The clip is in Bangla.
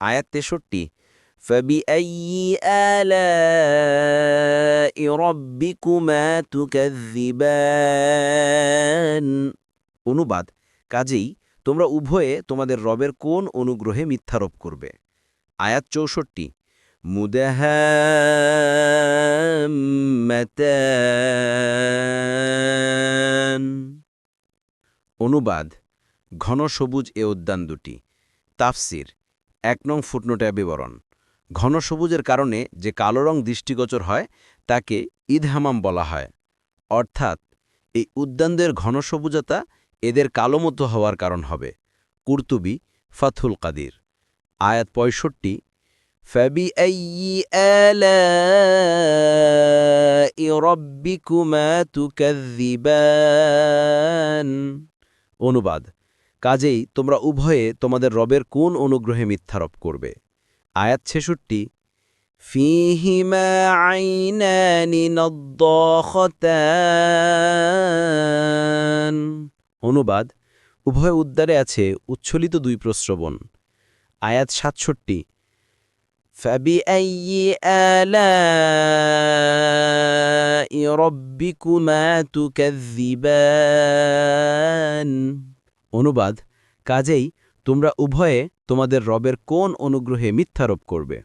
আয়াত তেষট্টি فبأي آلاء ربكما تكذبان অনুবাদ কাজেই তোমরা উভয়ে তোমাদের রবের কোন অনুগ্রহে মিথ্যারোপ করবে আয়াত চৌষট্টি মুদাহাম্মাতান অনুবাদ ঘন সবুজ এ উদ্যান দুটি তাফসির এক নং ফুটনোটে বিবরণ। ঘন সবুজের কারণে যে কালো রং দৃষ্টিগোচর হয়, তাকে ইদহামাম বলা হয়। অর্থাৎ, এই উদ্যানদের ঘন সবুজতা এদের কালো মতো হওয়ার কারণ হবে। কুর্তুবি ফাথুল কাদির। আয়াত পঁয়ষট্টি ফ্যাবি রব্বিকুমা তুকাদ্দিবান অনুবাদ কাজেই তোমরা উভয়ে তোমাদের রবের কোন অনুগ্রহে মিথ্যারোপ করবে আয়াত ছেষট্টি ফিহিমা আইনানি নদ্দখতান অনুবাদ উভয় উদ্যারে আছে উচ্ছলিত দুই প্রশ্রবণ আয়াত সাতষট্টি فبأي آلاء ربكما تكذبان অনুবাদ কাজেই তোমরা উভয়ে তোমাদের রবের কোন অনুগ্রহে মিথ্যারোপ করবে।